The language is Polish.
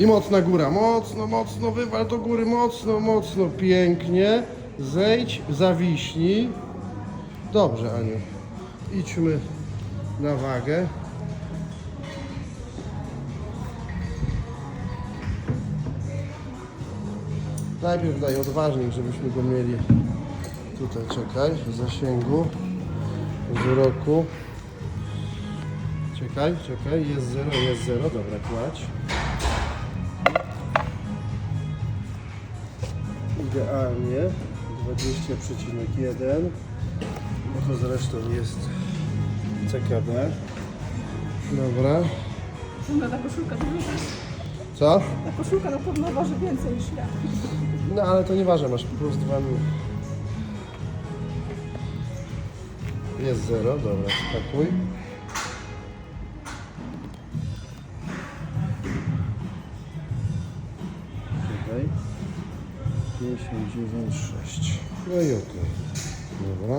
I mocna góra, mocno, mocno, wywal do góry, mocno, mocno, pięknie. Zejdź, zawiśnij. Dobrze, Aniu. Idźmy na wagę. Najpierw daj odważnik, żebyśmy go mieli tutaj, czekaj, w zasięgu wzroku. Czekaj, czekaj, jest zero, jest zero, dobra, kładź. Idealnie, 20,1, bo to zresztą jest CKD. Dobra, Chyba ta koszulka to nie co? Ta koszulka na pewno waży więcej niż ja. No ale to nieważne, masz plus dwa mi. Jest zero, dobra, skakuj. Tutaj. 59,6. No i okej. Dobra.